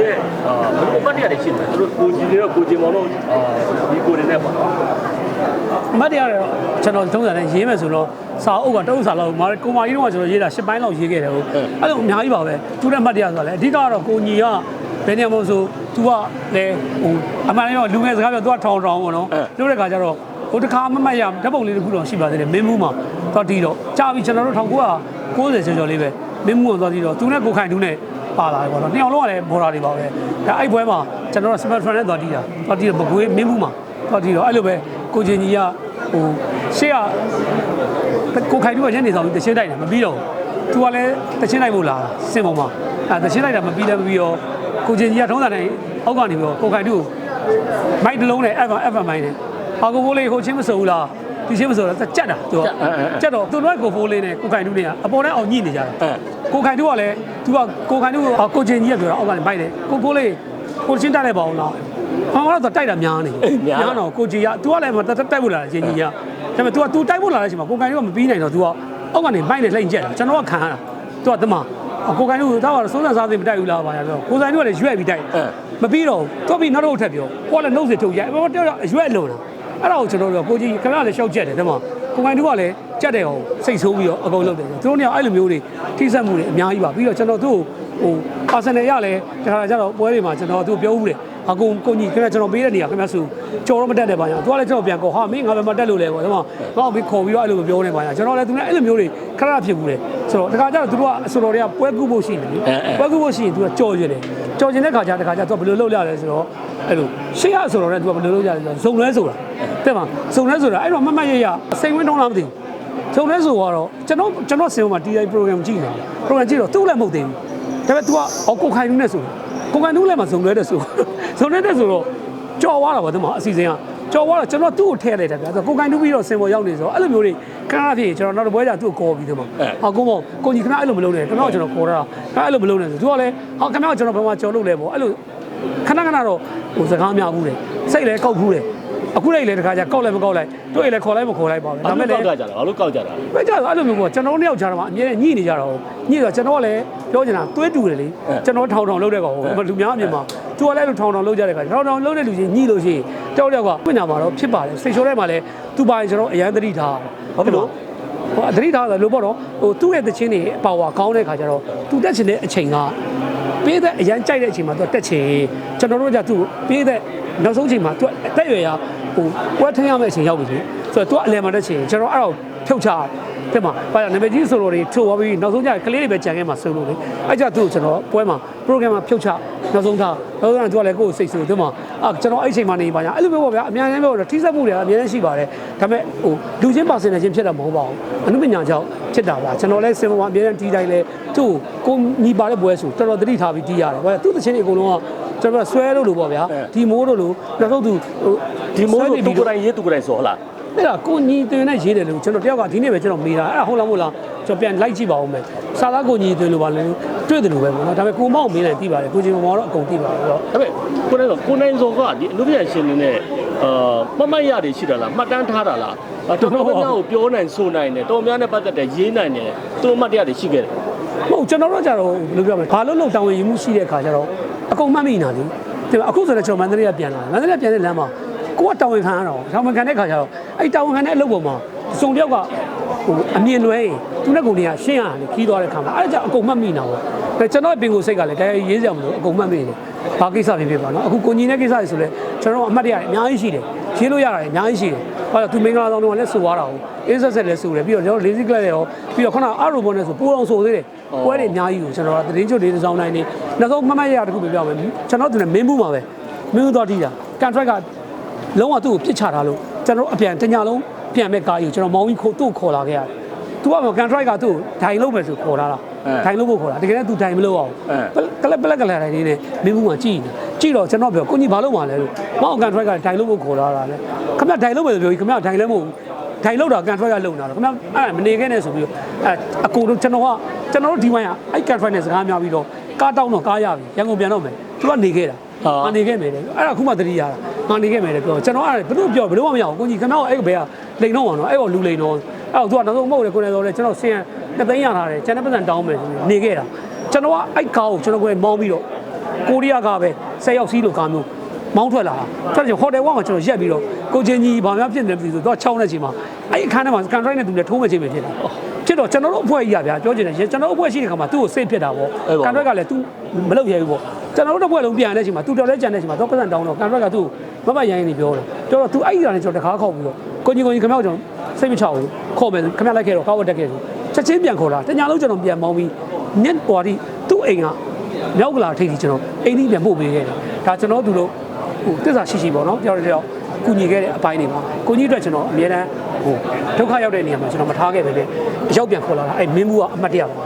နဲ့အာဘယ်လိုပတ်တရားတွေရှိတယ်သူတို့ကိုကြီးတွေတော့ကိုကြီးမောင်တို့အာဒီကိုတွေနဲ့ပေါ့နော်အမတ်တရားတော့ကျွန်တော်သုံးစံနဲ့ရေးမယ်ဆိုတော့စာအုပ်ကတအုပ်စာလောက်မာကိုမာကြီးတော့ကျွန်တော်ရေးတာ10ပိုင်းလောက်ရေးခဲ့တယ်ဟုတ်အဲ့လိုအများကြီးပါပဲသူတဲ့အမတ်တရားဆိုတာလေအဓိကတော့ကိုညီကဘယ်နေရာမို့ဆို तू ကလည်းဟိုအမှန်တော့လူငယ်စကားပြော तू ကထောင်ထောင်ပေါ့နော်လို့တဲ့ခါကျတော့ဟိုတခါမမတ်ရဓာတ်ပုံလေးတစ်ခုတော့ရှိပါသေးတယ်မင်းမှုမှာတော့တီးတော့ကြာပြီကျွန်တော်တို့1990ကျော်ကျော်လေးပဲမင်းမှုကတော့တီးတော့သူနဲ့ကိုခိုင်သူနဲ့ ပါလာတယ်ပေါ့နော်နှစ်ယောက်လုံးကလည်းဘော်ဒါတွေပါပဲဒါအဲ့ဘွဲမှာကျွန်တော်တို့စမတ်ဖရန်နဲ့တော့တီးတာတော့တီးတော့ဘကွေးမင်းမှုမှာတော့တီးတော့အဲ့လိုပဲကိုချင်းကြီးကဟိုရှေ့ကကိုခိုင်သူကညနေဆောင်ပြီးတချင်းတိုက်တယ်မပြီးတော့သူကလည်းတချင်းတိုက်ဖို့လာစင်ပေါ်မှာအဲတချင်းတိုက်တာမပြီးလည်းမပြီးတော့ကိုချင်းကြီးကထုံးစံတိုင်းအောက်ကနေပြီးတော့ကိုခိုင်သူကိုမိုက်တစ်လုံးနဲ့ F1 F1 မိုင်းနဲ့ဟာကိုဘိုးလေးဟိုချင်းမစုံဘူးလား ဒီချင်းမစုံတော့ကြက်တာသူကကြက်တော့သူတို့ကကိုဖိုးလေးနဲ့ကိုခိုင်သူနဲ့ကအပေါ်နဲ့အောင်ညှိနေကြတယ် ကိုခိုင်တို့ကလည်း तू ကကိုခိုင်တို့ကကိုချင်းကြီးကပြောတာအောက်ကနေမိုက်တယ်ကိုကိုလေးကိုချင်းတက်လိုက်ပါအောင်လားဟာမတော့တိုက်တာများနေတော့ကိုကြီးက तू ကလည်းမတက်တိုက်ဖို့လာတယ်ချင်းကြီးကဒါပေမဲ့ तू က तू တိုက်ဖို့လာတဲ့အချိန်မှာကိုခိုင်တို့ကမပြီးနိုင်တော့ तू ကအောက်ကနေမိုက်နဲ့လှိမ့်ကျက်တာကျွန်တော်ကခံရတာ तू ကတမကိုခိုင်တို့ကတော့စိုးစံစားသိမတိုက်ဘူးလားပါရပြောကိုခိုင်တို့ကလည်းရွက်ပြီးတိုက်မပြီးတော့တော့ပြီးနောက်တော့ထပ်ပြောဟောလည်းနှုတ်စထုတ်ရိုက်ဘောတော့ရွက်လို့လား အဲ့ဒါကိုကျွန်တော်တို့ကိုကြီးခဏလည်းရှောက်ကျက်တယ်တဲ့မှာကိုခိုင်တို့ကလည်းကြက်တယ်ဟောစိတ်ဆိုးပြီးတော့အကုန်လုပ်တယ်သူတို့เนี่ยအဲ့လိုမျိုးတွေထိစက်မှုတွေအများကြီးပါပြီးတော့ကျွန်တော်တို့ဟိုအာဆင်နယ်ရလည်းတခါကျတော့ပွဲတွေမှာကျွန်တော်သူပြောဦးတယ် အကုန်ကိုကြီးခင်ဗျကျွန်တော်ပေးတဲ့နေရာခင်ဗျဆိုကြော်တော့မတက်တယ်ပါညာသူကလည်းကျွန်တော်ပြန်ကောဟာမင်းငါပဲမတက်လို့လဲပေါ့ဒါမှငါ့ကိုခေါ်ပြီးတော့အဲ့လိုပြောနေပါညာကျွန်တော်လည်းသူလည်းအဲ့လိုမျိုးတွေခဏဖြစ်ဘူးလေဆိုတော့တခါကျတော့သူတို့ကအဆိုတော်တွေကပွဲကူဖို့ရှိတယ်လေပွဲကူဖို့ရှိရင်သူကကြော်ကျင်တယ်ကြော်ကျင်တဲ့ခါကျတခါကျသူကဘယ်လိုလုပ်ရလဲဆိုတော့အဲ့လိုရှေ့ရဆိုတော့လည်းသူကဘယ်လိုလုပ်ရလဲဆိုတော့ဇုံလဲဆိုတာတဲ့မှာဇုံလဲဆိုတာအဲ့တော့မမတ်ရရစိတ်ဝင်တုံးလားမသိဘူး။ဆုံးလဲဆိုတော့ကျွန်တော်ကျွန်တော်စင်ပေါ်မှာ TI program ကြည့်နေတာ။ program ကြည့်တော့သူ့လည်းမဟုတ်သေးဘူး။ဒါပေမဲ့ तू ကအော်ကိုခိုင်နူးနဲ့ဆိုကိုခိုင်နူးလည်းမစုံလဲတဲ့ဆို။ စုံလဲတဲ့ဆိုတော့ကြော်သွားတာပေါ့ဒီမှာအစီအစဉ်ကကြော်သွားတော့ကျွန်တော်သူ့ကိုထည့်လိုက်တယ်ဗျာ။ကိုခိုင်နူးပြီးတော့စင်ပေါ်ရောက်နေဆိုတော့အဲ့လိုမျိုးတွေခဏဖြစ်ကျွန်တော်နောက်တစ်ပွဲကျသူ့ကိုခေါ်ပြီးဒီမှာ။ဟာကိုမောကိုကြီးခဏအဲ့လိုမလုပ်နဲ့။ခဏကျွန်တော်ခေါ်တာ။ခဏအဲ့လိုမလုပ်နဲ့ဆိုသူကလည်းဟာခဏကျွန်တော်ဘယ်မှာကြော်လို့လဲပေါ့။အဲ့လိုခဏခဏတော့ဟိုစကားများဘူးတယ်။စိတ်လည်းကောက်ဘူးတယ်။အခုလိုက်လေတခါကျကောက်လိုက်မကောက်လိုက်တွေ့ရင်လည်းခေါ်လိုက်မခေါ်လိုက်ပါဘူးဘာဒါပေလို့မဲ့လည်းကောက်ကြတာဘာလို့ကောက်ကြတာပဲကြတော့အဲ့လိုမျိုးပေါ့ကျွန်တော်တို့နှစ်ယောက်ကြားတော့မှအမြဲတမ်းညှိနေကြတော့ညှိတော့ကျွန်တော်ကလည်းပြောချင်တာသွေးတူတယ်လေကျွန်တော်ထောင်ထောင်လုပ်တဲ့ကောင်ဟိုလူများအမြင်မှာ သူကလည်းအဲ့လိုထောင်ထောင်လုပ်ကြတဲ့ကောင်ထောင်ထောင်လုပ်တဲ့လူချင်းညှိလို့ရှိရင်တောက်တောက်ကပြင်တာမှာတော့ဖြစ်ပါတယ်စိတ်ဆိုးထဲမှာလည်းသူ့ပါရင်ကျွန်တော်အရန်သတိထားဟုတ်ပြီလို့ဟိုသတိထားတယ်လို့ပေါ့နော်ဟိုသူ့ရဲ့တခြင်းတွေပါဝါကောင်းတဲ့ခါကျတော့သူတက်ချင်တဲ့အချိန်ကပေးတဲ့အရန်ကြိုက်တဲ့အချိန်မှာသူတက်ချင်ကျွန်တော်တို့ကသူ့ပေးတဲ့နောက်ဆုံးချိန်မှာသူအသက်အရွယ်ရဟိုပွဲထင်းရမယ့်အချိန်ရောက်ပြီလေဆိုတော့သူအလယ်မှာတက်ချင်ကျွန်တော်အဲ့တော့ဖြုတ်ချ တယ်မှာဘာကြောင့်နာမည်ကြီးဆိုလို့တွေထုတ်သွားပြီးနောက်ဆုံးကျကလေးတွေပဲကြံခဲ့မှာဆုံးလို့လေအဲ့ကြသူ့ကိုကျွန်တော်ပွဲမှာ program မှာဖြုတ်ချနောက်ဆုံးထားနောက်ဆုံးကသူကလည်းကိုယ်စိတ်ဆိုးတယ်မှာအာကျွန်တော်အဲ့ချိန်မှာနေပါညာအဲ့လိုမျိုးပေါ့ဗျာအများကြီးပဲပေါ့ထိစပ်မှုတွေကအများကြီးရှိပါတယ်ဒါပေမဲ့ဟိုလူချင်းပါစင်နေချင်းဖြစ်တာမဟုတ်ပါဘူးအမှုပညာကြောင့်ဖြစ်တာပါကျွန်တော်လည်းစင်ပေါ်မှာအများကြီးတီးတိုင်းလဲသူ့ကိုကိုညီပါတဲ့ပွဲဆိုတော်တော်သတိထားပြီးတီးရတယ်ဘာသူ့တချင်းတွေအကုန်လုံးကကျွန်တော်ဆွဲလို့လို့ပေါ့ဗျာဒီမိုးတို့လို့နောက်ဆုံးသူဟိုဒီမိုးဆွဲတို့နေသူပြီးကိုယ်တိုင်ရေးသူကိုယ်တိုင်ဆိုဟုတ်လား အဲ့ဒါကိုညီသွင်းနဲ့ရေးတယ်လို့ကျွန်တော်တယောက်ကဒီနေ့ပဲကျွန်တော်မေးတာအဲ့ဒါဟုတ်လားမဟုတ်လားကျွန်တော်ပြန်လိုက်ကြည့်ပါဦးမယ်စာသားကိုညီသွင်းလို့ပါလို့တွေ့တယ်လို့ပဲပေါ့နော်ဒါပေမဲ့ကိုမောက်မေးတယ်သိပါတယ်ကိုချင်းမောင်တော့အကုန်သိပါတယ်ဆိုတော့ဒါပေမဲ့ကိုနိုင်ဆိုကိုနိုင်ဆိုကဒီအနုပညာရှင်တွေနဲ့အာမမတ်ရတွေရှိတာလားမှတ်တမ်းထားတာလားတော်တော်များများကိုပြောနိုင်ဆိုနိုင်တယ်တော်များနဲ့ပတ်သက်တဲ့ရေးနိုင်တယ်သူ့မှတ်တရားတွေရှိခဲ့တယ်ဟုတ်ကျွန်တော်တို့ကြတော့ဘယ်လိုပြောမလဲဘာလို့လုံတောင်းဝင်ယူမှုရှိတဲ့အခါကျတော့အကုန်မှတ်မိနေတာလေဒီအခုဆိုတော့ကျွန်တော်မန္တလေးကပြန်လာတယ်မန္တလေးကပြန်တဲ့လမ်းမှာ ကိုကတောင်းဝင်ခံရတော့တောင်းဝင်ခံတဲ့အခါကျတော့အဲ့တောင်းဝင်ခံတဲ့အလုပ်ပေါ်မှာစုံတယောက်ကဟိုအမြင်လွဲရင်သူနဲ့ကုန်တွေကရှင်းရတယ်ခီးသွားတဲ့ခါမှာအဲ့ဒါကြောင့်အကုန်မှတ်မိနေတာပေါ့ဒါကျွန်တော်ပင်ကိုစိတ်ကလည်းတရားရေးစရာမလိုအကုန်မှတ်မိနေတယ်ဘာကိစ္စဖြစ်ဖြစ်ပါနော်အခုကိုကြီးနဲ့ကိစ္စတွေဆိုလဲကျွန်တော်တို့အမှတ်တရအများကြီးရှိတယ်ရေးလို့ရတာအများကြီးရှိတယ်ဘာလို့သူမင်္ဂလာဆောင်တော့လည်းဆိုသွားတာဟုတ်အင်းဆက်ဆက်လည်းဆိုတယ်ပြီးတော့ကျွန်တော် lazy class တွေရောပြီးတော့ခုနအရိုဘောနဲ့ဆိုပိုးအောင်ဆိုသေးတယ်ပွဲတွေအများကြီးကိုကျွန်တော်ကသတင်းချုပ်တွေတစ်စောင်းတိုင်းနေနောက်ဆုံးမှတ်မှတ်ရရတစ်ခုပြပြမယ်ကျွန်တော်သူနဲ့မင်းဘူးမှာပဲမင်းဘူးတော့တီးတာ contract က လုံးဝသူ့ကိုပြစ်ချထားလို့ကျွန်တော်အပြန်တညလုံးပြန်မဲ့ကားကြီးကိုကျွန်တော်မောင်းကြီးခိုးသူ့ကိုခေါ်လာခဲ့ရတယ်သူကမကန်ထရိုက်ကသူ့ကိုဒိုင်လုပ်မယ်ဆိုခေါ်လာတာဒိုင်လုပ်ဖို့ခေါ်တာတကယ်လည်းသူဒိုင်မလုပ်အောင်ကလပ်ပလက်ကလပ်တိုင်းနေမင်းဘူးမှာကြည်နေကြည်တော့ကျွန်တော်ပြောကိုကြီးဘာလုပ်မှလဲလို့မောင်းကန်ထရိုက်ကဒိုင်လုပ်ဖို့ခေါ်လာတာလေခမဒိုင်လုပ်မယ်ဆိုပြောပြီးခမဒိုင်လည်းမဟုတ်ဘူးဒိုင်လောက်တာကန်ထရိုက်ကလုံတာတော့ခင်ဗျအဲ့မနေခဲ့နဲ့ဆိုပြီးတော့အဲအကူတို့ကျွန်တော်ကကျွန်တော်တို့ဒီဝိုင်းကအဲ့ကန်ထရိုက်နဲ့စကားများပြီးတော့ကားတောင်းတော့ကားရပြီရန်ကုန်ပြန်တော့မယ်သူကနေခဲ့တာငါနေခဲ့မယ်လေအဲ့ဒါခုမှသတိရတာ ငါနေခဲ့မယ်လေပြောကျွန်တော်အဲ့ဘယ်လိုပြောဘယ်လိုမှမရဘူးကိုကြီးခင်ဗျအဲ့ဘယ်ကလိန်တော့ပါတော့အဲ့တော့လူလိန်တော့အဲ့တော့သူကနောက်ဆုံးမဟုတ်လေကိုနေတော့လေကျွန်တော်ဆင်းရနှစ်သိန်းရထားတယ်ကျွန်တော်ပတ်စံတောင်းမယ်ဆိုပြီးနေခဲ့တာကျွန်တော်ကအဲ့ကားကိုကျွန်တော်ကိုမောင်းပြီးတော့ကိုရီးယားကပဲ10ယောက်စီးလို့ကားမျိုးမောင်းထွက်လာတာထွက်ကြဟိုတယ်ဝါမှာကျွန်တော်ရက်ပြီးတော့ကိုချင်းကြီးဘာများဖြစ်နေပြီဆိုတော့6နဲ့ချိန်မှာအဲ့အခန်းထဲမှာကန်ထရိုက်နဲ့သူလည်းထိုးမချိန်ပဲဖြစ်တာဖြစ်တော့ကျွန်တော်တို့အဖွဲ့ကြီးရဗျာပြောချင်တယ်ကျွန်တော်တို့အဖွဲ့ရှိတဲ့ခါမှာသူ့ကိုစိတ်ဖြစ်တာပေါ့ကန်ထရိုက်ကလည်း तू မလုပ်ရဲဘူးပေါ့ကျွန်တော်တို့တစ်ဖွဲ့လုံးပြန်တဲ့ချိန်မှာ तू တော်လဲကြံတဲ့ချိန်မှာတော့ပတ်စံတောင်းတော့ကန်ထရက်ကသူ့ကို မမရိုင်းနေပြောတယ်ပြောတော့ तू အဲ့ဒီကနေကျွန်တော်တခါခောက်ပြီးတော့ကိုကြီးကိုကြီးခမောက်ကျွန်တော်စိတ်မချဘူးခေါ်မယ်ခမောက်လိုက်ခဲ့တော့ကောက်ဝတ်တက်ခဲ့တယ်ချက်ချင်းပြန်ခေါ်လာတညာလုံးကျွန်တော်ပြန်မောင်းပြီးညက်ပေါ်ဒီသူ့အိမ်ကမြောက်ကလာထိပ်ကြီးကျွန်တော်အိမ်ကြီးပြန်ပို့ပေးခဲ့တယ်ဒါကျွန်တော်တို့လိုဟိုတစ္ဆာရှိရှိပေါ့နော်ပြောရတဲ့ကူညီခဲ့တဲ့အပိုင်းတွေမှာကိုကြီးအတွက်ကျွန်တော်အများတန်းဟိုဒုက္ခရောက်တဲ့နေရာမှာကျွန်တော်မထားခဲ့ပဲနဲ့အရောက်ပြန်ခေါ်လာတာအဲ့မင်းဘူးကအမှတ်တရပါ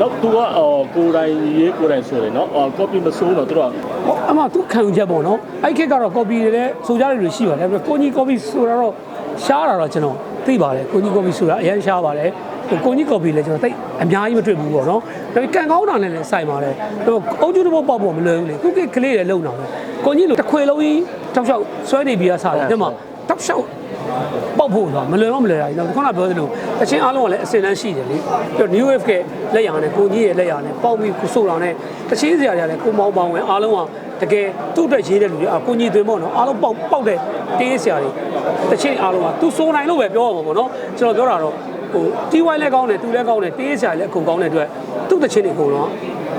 နောက်သူကအော်ကိုယ်တိုင်ရေးကိုယ်တိုင်ဆိုတယ်နော်အော် copy မစိုးတော့သူတို့ကဟောအမှသူခံယူချက်ပေါ့နော်အဲ့ခေတ်ကတော့ copy တွေလည်းဆိုကြတယ်လို့ရှိပါတယ်ဒါပေမဲ့ကိုကြီး copy ဆိုတာတော့ရှားတာတော့ကျွန်တော်သိပါတယ်ကိုကြီး copy ဆိုတာအရင်ရှားပါတယ်ဟိုကိုကြီး copy လည်းကျွန်တော်သိအများကြီးမတွေ့ဘူးပေါ့နော်ဒါပေမဲ့ကန်ကောင်းတာနဲ့လည်းဆိုင်ပါတယ်ဟိုအုပ်ကျတစ်ပုတ်ပေါက်ဖို့မလွယ်ဘူးလေခုခေတ်ကလေးတွေလုံတာပဲကိုကြီးလိုတစ်ခွေလုံးကြီးတောက်လျှောက်ဆွဲနေပြီးသားစားတယ်ဒီမှာ တောက်လျှောက်ပေါက်ဖို့တော့မလွယ်တော့မလွယ်တာကြီးတော့ခုနပြောသလိုတချင်းအားလုံးကလည်းအစင်တန်းရှိတယ်လေပြီးတော့ new wave ကလက်ရံနဲ့ကိုကြီးရဲ့လက်ရံနဲ့ပေါက်ပြီးကိုဆိုတော်နဲ့တချင်းစရာတွေကလည်းကိုမောင်းပေါင်းဝင်အားလုံးကတကယ်သူ့အတွက်ရေးတဲ့လူတွေအကိုကြီးသွင်းပေါ့နော်အားလုံးပေါက်ပေါက်တဲ့တေးစရာတွေတချင်းအားလုံးကသူစိုးနိုင်လို့ပဲပြောရမှာပေါ့နော်ကျွန်တော်ပြောတာတော့ဟိုတီဝိုင်းလည်းကောင်းတယ်သူလည်းကောင်းတယ်တေးစရာလည်းအကုန်ကောင်းတဲ့အတွက်သူ့တချင်းတွေအကုန်လုံး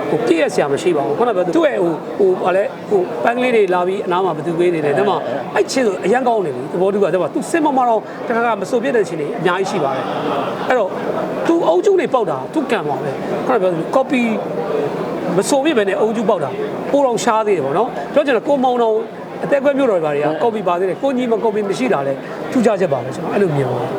ဟိုပြည့်ရစရာမရှိပါဘူးခုနကပြောသူ့ရဲ့ဟိုဟိုဗာလဲဟိုပန်းကလေးတွေလာပြီးအနားမှာဘသူပေးနေတယ်ဒါမှအဲ့ချင်းဆိုအရန်ကောင်းနေပြီသဘောတူကဒါမှသူစစ်မမတော့တခါကမစိုးပြတဲ့ချင်းတွေအများကြီးရှိပါတယ်အဲ့တော့သူအုပ်ချုပ်နေပေါက်တာသူကံပါပဲခုနကပြောသူ copy မဆိုပြပဲနဲ့အုံကျူပေါက်တာပိုတော့ရှားသေးတယ်ပေါ့နော်ပြောချင်တယ်ကိုမောင်တော်အသက်ကွဲမျိုးတော်တွေဘာတွေကကော်ပီပါသေးတယ်ကိုကြီးမကော်ပီမရှိတာလဲထူးခြားချက်ပါပဲကျွန်တော်အဲ့လိုမြင်ပါတယ်